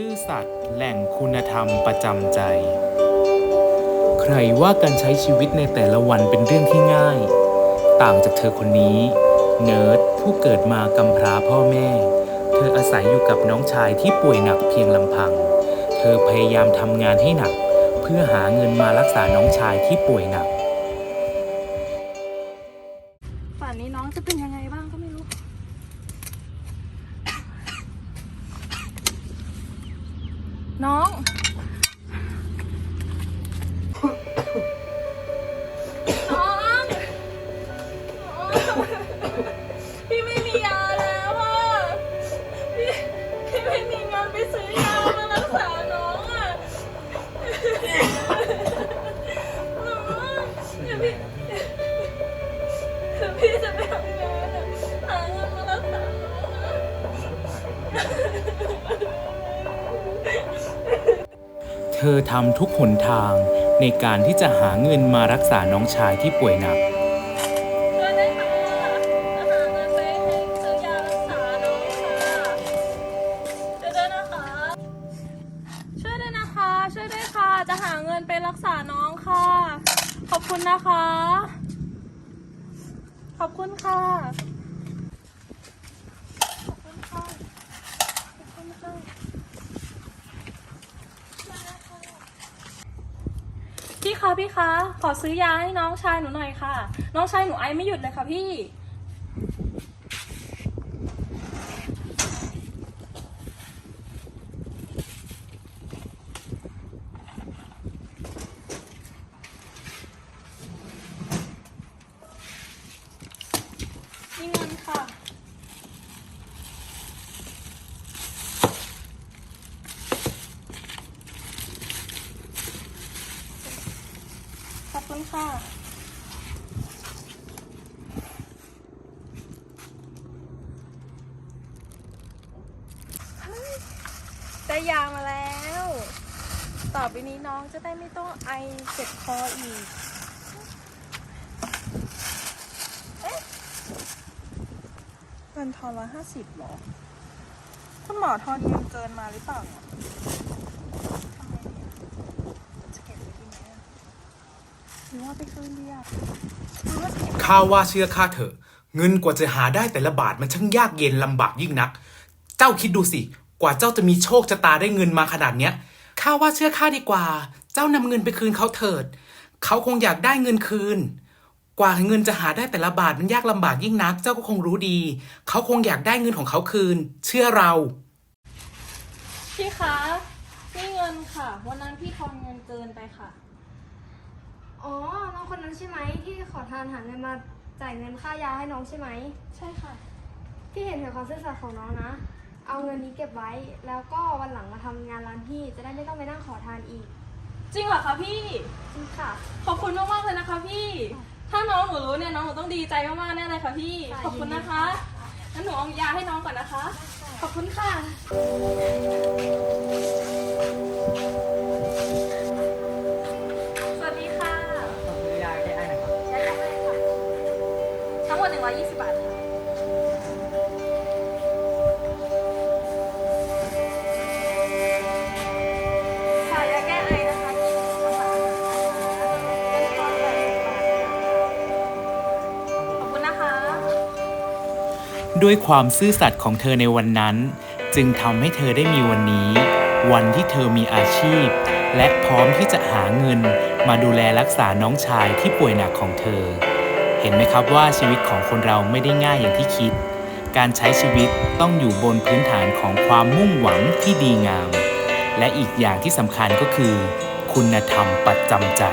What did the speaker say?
ซื่อสัตย์แหล่งคุณธรรมประจำใจ ใครว่าการใช้ชีวิตในแต่ละวันเป็นเรื่องที่ง่าย ต่างจากเธอคนนี้ เนิร์ดผู้เกิดมากำพร้าพ่อแม่ เธออาศัยอยู่กับน้องชายที่ป่วยหนักเพียงลำพัง เธอพยายามทำงานให้หนัก เพื่อหาเงินมารักษาน้องชายที่ป่วยหนัก น้อง อทำทุกหนทางในการที่จะหาเงินมารักษาน้องชายที่ป่วยหนัก ช่วยได้ค่ะจะหาเงินไปให้ซื้อยารักษาน้องค่ะช่วยด้วยนะคะ ช่วยด้วยนะคะ ช่วยด้วยค่ะ จะหาเงินไปรักษาน้องค่ะ ขอบคุณนะคะ ขอบคุณค่ะ ขอบคุณค่ะ ขอบคุณค่ะ พี่ คะพี่คะ ขอซื้อยาให้น้องชายหนูหน่อยค่ะ น้องชายหนูไอไม่หยุดเลยค่ะพี่ นี่เงินค่ะ ขอบคุณค่ะได้ยามาแล้ว ต่อไปนี้น้องจะได้ไม่ต้องไอเจ็บคออีกเอ๊ะเงินทอนร้อยห้าสิบหรอ คุณหมอทอนเงินเกินมาหรือเปล่าอะทำไงดีอะจะเก็บไว้ดีไหมอะหรือ ว่าไปคืนดีอะหรือว่าจะเก็บข้าว่าเชื่อข้าเถอะ เงินกว่าจะหาได้แต่ละบาทมันช่างยากเย็นลำบากยิ่งนัก เจ้าคิดดูสิ กว่าเจ้าจะมีโชคชะตาได้เงินมาขนาดเนี้ยข้าว่าเชื่อข้าดีกว่า เจ้านำเงินไปคืนเขาเถิด เขาคงอยากได้เงินคืน กว่าเงินจะหาได้แต่ละบาทมันยากลำบากยิ่งนัก เจ้าก็คงรู้ดี เขาคงอยากได้เงินของเขาคืน เชื่อเรา พี่คะนี่เงินค่ะ วันนั้นพี่ทอนเงินเกินไปค่ะอ๋อน้อง คนนั้นใช่ไหมที่ขอทานหาเงินมาจ่ายเงินค่ายาให้น้องใช่ไหม ใช่ค่ะ พี่เห็นถึงความซื่อสัตย์ของน้องนะ เอาเงินนี้เก็บไว้ แล้วก็วันหลังมาทำงานร้านพี่จะได้ไม่ต้องไปนั่งขอทานอีกจริงเหรอคะพี่ จริงค่ะ ขอบคุณมากมากๆเลยนะคะพี่ ถ้าน้องหนูรู้เนี่ยน้องหนูต้องดีใจมากๆแน่เลยค่ะพี่ ค่ะ ขอบคุณนะคะงั้นหนูเอายาให้น้องก่อนนะคะ ขอบคุณค่ะส ด้วยความซื่อสัตย์ของเธอในวันนั้น จึงทำให้เธอได้มีวันนี้ วันที่เธอมีอาชีพ และพร้อมที่จะหาเงิน มาดูแลรักษาน้องชายที่ป่วยหนักของเธอ เห็นไหมครับว่าชีวิตของคนเราไม่ได้ง่ายอย่างที่คิด การใช้ชีวิตต้องอยู่บนพื้นฐานของความมุ่งหวังที่ดีงาม และอีกอย่างที่สำคัญก็คือ คุณธรรมประจำใจ